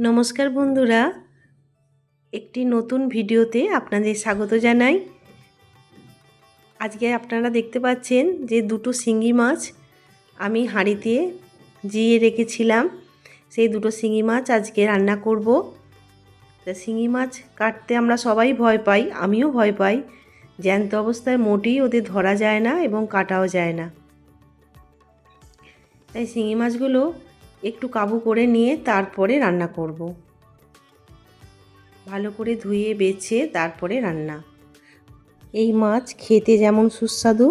নমস্কার বন্ধুরা। একটি নতুন ভিডিওতে আপনাদের স্বাগত জানাই। আজকে আপনারা দেখতে পাচ্ছেন যে দুটো শিঙি মাছ আমি হাঁড়িতে জিয়ে রেখেছিলাম। সেই দুটো শিঙি মাছ আজকে রান্না করব। তা শিঙি মাছ কাটতে আমরা সবাই ভয় পাই, আমিও ভয় পাই। জ্যান্ত অবস্থায় মোটেই ওদের ধরা যায় না এবং কাটাও যায় না। তাই শিঙি মাছগুলো একটু কাবু করে নিয়ে তারপরে রান্না করব। ভালো করে ধুয়ে বেছে তারপরে রান্না। এই মাছ খেতে যেমন সুস্বাদু,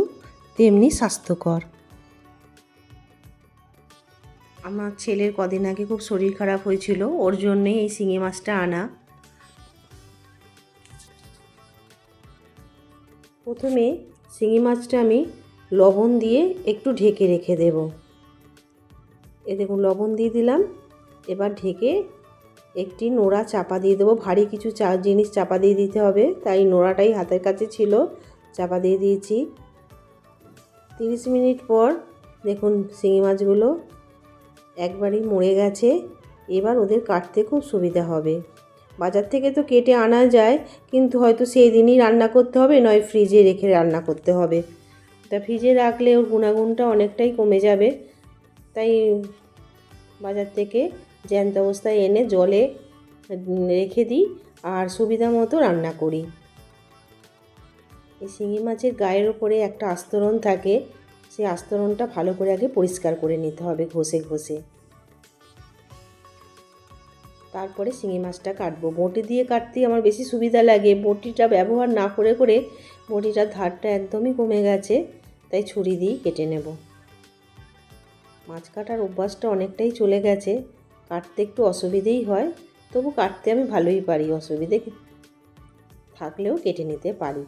তেমনি স্বাস্থ্যকর। আমার ছেলের কদিন আগে খুব শরীর খারাপ হয়েছিল, ওর জন্যে এই শিঙি মাছটা আনা। প্রথমে শিঙি মাছটা আমি লবণ দিয়ে একটু ঢেকে রেখে দেবো। এ দেখুন, লবণ দিয়ে দিলাম। এবার ঢেকে একটি নোড়া চাপা দিয়ে দেবো। ভারী কিছু চা, জিনিস চাপা দিয়ে দিতে হবে। তাই নোড়াটাই হাতের কাছে ছিল, চাপা দিয়ে দিয়েছি। তিরিশ মিনিট পর দেখুন, শিঙি মাছগুলো একবারই মরে গেছে। এবার ওদের কাটতে খুব সুবিধা হবে। বাজার থেকে তো কেটে আনা যায়, কিন্তু হয়তো সেই দিনই রান্না করতে হবে, নয় ফ্রিজে রেখে রান্না করতে হবে। তা ফ্রিজে রাখলে ওর গুণাগুণটা অনেকটাই কমে যাবে। তাই বাজার থেকে জ্যান্ত অবস্থায় এনে জলে রেখে দিই আর সুবিধা মতো রান্না করি। এই শিঙি মাছের গায়ের ওপরে একটা আস্তরণ থাকে, সেই আস্তরণটা ভালো করে আগে পরিষ্কার করে নিতে হবে ঘষে ঘষে। তারপরে শিঙি মাছটা কাটবো। বটি দিয়ে কাটতে আমার বেশি সুবিধা লাগে। বটিটা ব্যবহার না করে করে বটিটার ধারটা একদমই কমে গেছে, তাই ছুরি দিয়েই কেটে নেব। মাছ কাটার অভ্যাসটা অনেকটাই চলে গেছে। কাটতে একটু অসুবিধেই হয়, তবু কাটতে আমি ভালোই পারি, অসুবিধে থাকলেও কেটে নিতে পারি।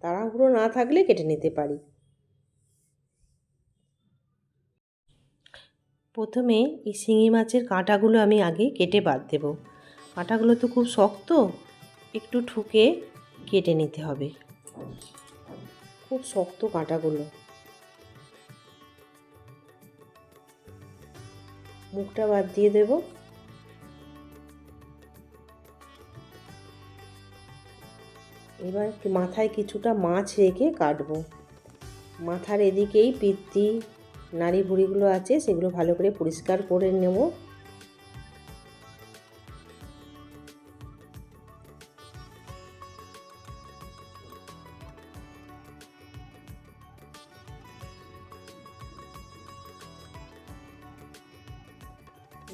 তাড়াহুড়ো না থাকলে কেটে নিতে পারি। প্রথমে এই শিঙি মাছের কাঁটাগুলো আমি আগে কেটে বাদ দেব। কাঁটাগুলো তো খুব শক্ত, একটু ঠুকে কেটে নিতে হবে। খুব শক্ত কাঁটাগুলো। মুখটা বাদ দিয়ে দেব। এবার মাথায় কিছুটা মাছ রেখে কাটবো। মাথার এদিকেই পিত্তি নাড়ি ভুড়িগুলো আছে, সেগুলো ভালো করে পরিষ্কার করে নেব।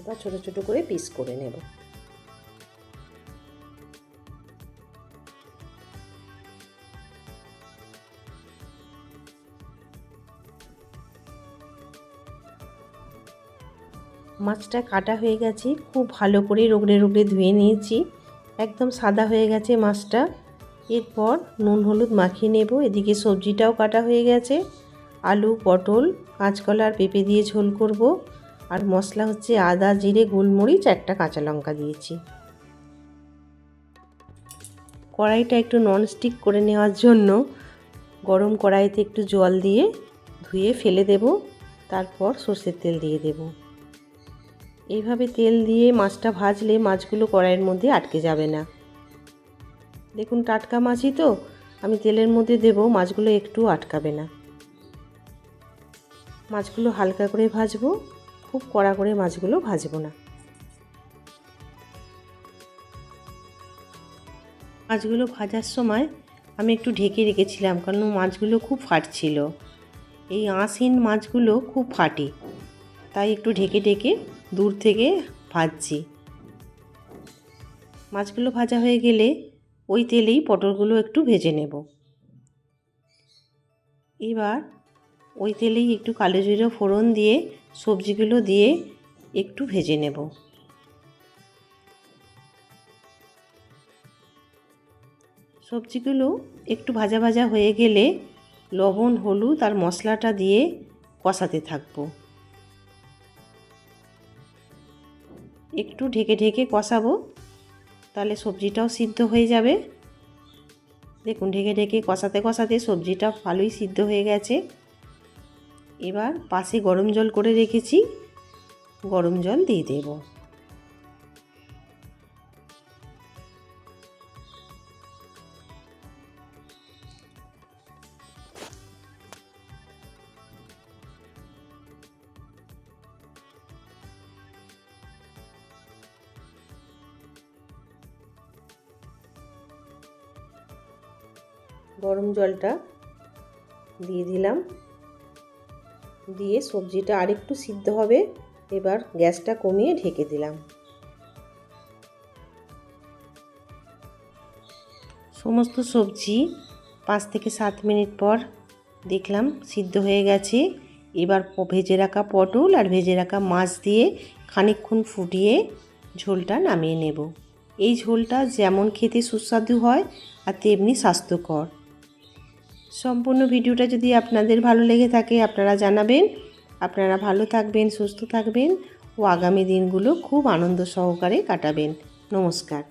এবার ছোট ছোট করে পিস করে নেব। মাছটা কাটা হয়ে গেছে, খুব ভালো করে রোগড়ে রোগড়ে ধুয়ে নিয়েছি। একদম সাদা হয়ে গেছে মাছটা। এরপর নুন হলুদ মাখিয়ে নেব। এদিকে সবজিটাও কাটা হয়ে গেছে। আলু, পটল, কাঁচকলা আর পেঁপে দিয়ে ঝোল করব। আর মশলা হচ্ছে আদা, জিরে, গোলমরিচ, একটা কাঁচা লঙ্কা দিয়েছি। কড়াইটা একটু ননস্টিক করে নেওয়ার জন্য গরম কড়াইতে একটু জল দিয়ে ধুয়ে ফেলে দেব, তারপর সর্ষের তেল দিয়ে দেব। এইভাবে তেল দিয়ে মাছটা ভাজলে মাছগুলো কড়াইয়ের মধ্যে আটকে যাবে না। দেখুন টাটকা মাছই তো, আমি তেলের মধ্যে দেব, মাছগুলো একটু আটকাবে না। মাছগুলো হালকা করে ভাজবো। খুব কড়া করে মাছগুলো ভাজবো না। মাছগুলো ভাজার সময় আমি একটু ঢেকে রেখেছিলাম কারণ মাছগুলো খুব ফাটছিল। এই আঁশিন মাছগুলো খুব ফাটে, তাই একটু ঢেকে ঢেকে দূর থেকে ভাজছি। মাছগুলো ভাজা হয়ে গেলে ওই তেলেই পটলগুলো একটু ভেজে নেব। এবার ওই তেলেই একটু কালো জিরে ফোড়ন দিয়ে, সবজিগুলো দিয়ে একটু ভেজে নেব। সবজিগুলো একটু ভাজা ভাজা হয়ে গেলে লবণ, হলুদ আর মশলাটা দিয়ে কষাতে থাকব। একটু ঢেকে ঢেকে কষাবো, তাহলে সবজিটাও সিদ্ধ হয়ে যাবে। দেখুন, ঢেকে ঢেকে কষাতে কষাতে সবজিটা ভালোই সিদ্ধ হয়ে গেছে। এবার পাশে গরম জল করে রেখেছি। গরম জল দিয়ে দেব। গরম জলটা দিয়ে দিলাম। দিয়ে সবজিটা আরেকটু সিদ্ধ হবে। এবার গ্যাসটা কমিয়ে ঢেকে দিলাম। সমস্ত সবজি পাঁচ থেকে সাত মিনিট পর দেখলাম সিদ্ধ হয়ে গেছে। এবার ভেজে রাখা পটল আর ভেজে রাখা মাছ দিয়ে খানিকক্ষণ ফুটিয়ে ঝোলটা নামিয়ে নেব। এই ঝোলটা যেমন খেতে সুস্বাদু হয় আর তেমনি স্বাস্থ্যকর। সম্পূর্ণ ভিডিওটা যদি আপনাদের ভালো লেগে থাকে, আপনারা জানাবেন। আপনারা ভালো থাকবেন, সুস্থ থাকবেন ও আগামী দিনগুলো খুব আনন্দ সহকারে কাটাবেন। নমস্কার।